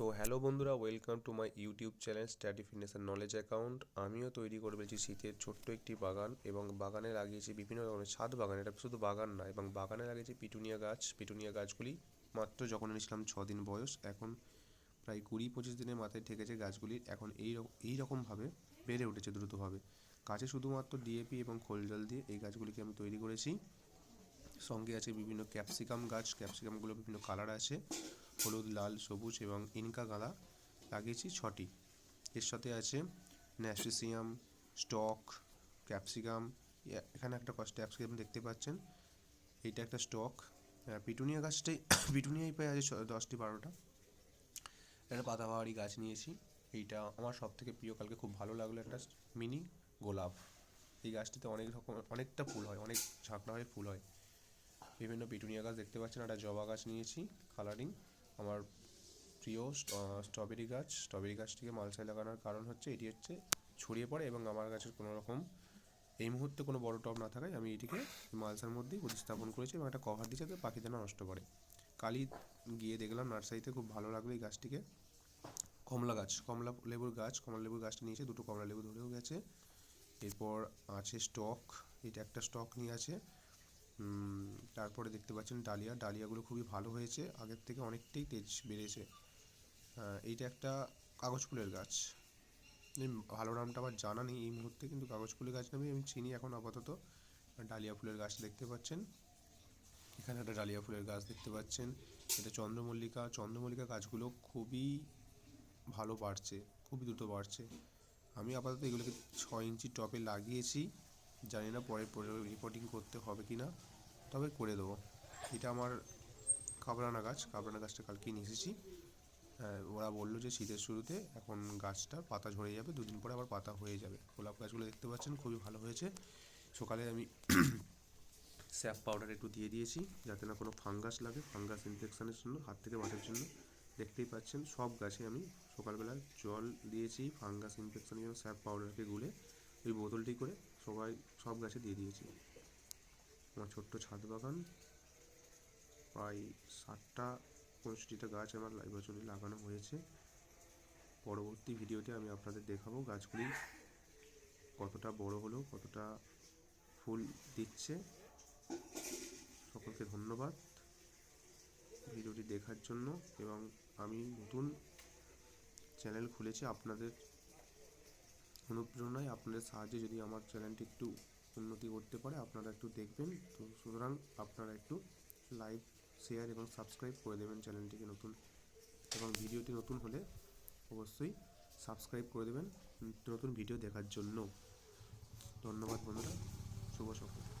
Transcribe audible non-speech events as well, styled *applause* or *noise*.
তো হ্যালো বন্ধুরা welcome to my YouTube channel study fitness and knowledge account আমিও তৈরি করে ফেলেছি শীতের ছোট্ট একটি বাগান এবং বাগানে লাগিয়েছি বিভিন্ন ধরনের ছাদ বাগান। এটা শুধু বাগান না, এবং বাগানে লাগিয়েছি পিটুনিয়া গাছ। পিটুনিয়া গাছগুলি মাত্র যখন এনেছিলাম ছ দিন বয়স, এখন প্রায় কুড়ি পঁচিশ দিনের মাথায় ঠেকেছে গাছগুলি। এখন এই এই রকমভাবে বেড়ে উঠেছে দ্রুতভাবে। গাছে শুধুমাত্র ডিএপি এবং খোল জল দিয়ে এই গাছগুলিকে আমি তৈরি করেছি। সঙ্গে আছে বিভিন্ন ক্যাপসিকাম গাছ। ক্যাপসিকামগুলো বিভিন্ন কালার আছে। হলুদ, লাল, সবুজ এবং ইনকা গাঁদা লাগিয়েছি ছটি। এর সাথে আছে ন্যাস্টিসিয়াম, স্টক, ক্যাপসিকাম। এখানে একটা ক্যাপসিকাম দেখতে পাচ্ছেন। এইটা একটা স্টক। পিটুনিয়া গাছটাই *coughs* পিটুনিয়াই প্রায় আছে দশটি বারোটা। একটা পাতাবাহারি গাছ নিয়েছি। এইটা আমার সব থেকে প্রিয়। কালকে খুব ভালো লাগল একটা মিনি গোলাপ। এই গাছটিতে অনেক রকম, অনেকটা ফুল হয়, অনেক ঝাঁকড়া হয়ে ফুল হয়। বিভিন্ন পিটুনিয়া গাছ দেখতে পাচ্ছেন। একটা জবা গাছ নিয়েছি, কালারিং। আমার প্রিয় স্ট্রবেরি গাছ। স্ট্রবেরি গাছটিকে মালসায় লাগানোর কারণ হচ্ছে, এটি হচ্ছে ছড়িয়ে পড়ে এবং আমার গাছের কোনো রকম এই মুহূর্তে কোনো বড় টব না থাকায় আমি এটিকে মালসার মধ্যেই প্রতিস্থাপন করেছি এবং একটা কভার দিয়েছি, যাতে পাখিতে না নষ্ট করে। কালি গিয়ে দেখলাম নার্সারিতে খুব ভালো লাগল এই গাছটিকে। কমলা গাছ, কমলা লেবুর গাছ, কমলা লেবুর গাছটা নিয়েছে, দুটো কমলা লেবু ধরেও গেছে। এরপর আছে স্টক এটা একটা স্টক নিয়ে আছে। তারপরে দেখতে পাচ্ছেন ডালিয়া। ডালিয়াগুলো খুবই ভালো হয়েছে। আগের থেকে অনেকটাই তেজ বেড়েছে। এইটা একটা কাগজ ফুলের গাছ। ভালো নামটা আমার জানা নেই এই মুহূর্তে, কিন্তু কাগজ ফুলের গাছ নামে আমি চিনি এখন আপাতত। ডালিয়া ফুলের গাছ দেখতে পাচ্ছেন। এখানে একটা ডালিয়া ফুলের গাছ দেখতে পাচ্ছেন। এটা চন্দ্রমল্লিকা। চন্দ্রমল্লিকা গাছগুলো খুবই ভালো বাড়ছে, খুবই দ্রুত বাড়ছে। আমি আপাতত এগুলোকে ছ ইঞ্চি টপে লাগিয়েছি। জানি না পরে পরে রিপোর্টিং করতে হবে কি না, তবে করে দেবো। এটা আমার কাবরানা গাছ কাবরানা গাছটা কালকে নিয়ে এসেছি। ওরা বলল যে শীতের শুরুতে এখন গাছটা পাতা ঝরে যাবে, দুদিন পরে আবার পাতা হয়ে যাবে। গোলাপ গাছগুলো দেখতে পাচ্ছেন, খুবই ভালো হয়েছে। সকালে আমি *coughs* স্যাপ পাউডার একটু দিয়ে দিয়েছি, যাতে না কোনো ফাঙ্গাস লাগে, ফাঙ্গাস ইনফেকশনের জন্য, হাত থেকে বাঁচার জন্য। দেখতেই পাচ্ছেন, সব গাছে আমি সকালবেলা জল দিয়েছি, ফাঙ্গাস ইনফেকশনের জন্য স্যাপ পাউডারকে গুলে ওই বোতলটি করে। সবাই সব গাছে দিয়ে দিয়েছি। আমার ছোট্ট ছাদ বাগান। প্রায় ষাটটা পঁয়ষট্টিটা গাছ আমার বছরই লাগানো হয়েছে। পরবর্তী ভিডিওতে আমি আপনাদের দেখাবো গাছগুলি কতটা বড় হলো, কতটা ফুল দিচ্ছে। সকলকে ধন্যবাদ ভিডিওটি দেখার জন্য এবং আমি নতুন চ্যানেল খুলেছি আপনাদের অনুপ্রেরণায় আপনাদের সাহায্যে যদি আমার চ্যানেলটি একটু উন্নতি করতে পারে, আপনারা একটু দেখবেন। তো সুতরাং আপনারা একটু লাইক, শেয়ার এবং সাবস্ক্রাইব করে দেবেন চ্যানেলটিকে নতুন এবং ভিডিওটি নতুন হলে অবশ্যই সাবস্ক্রাইব করে দেবেন। নতুন ভিডিও দেখার জন্য। ধন্যবাদ বন্ধুরা। শুভ সকাল।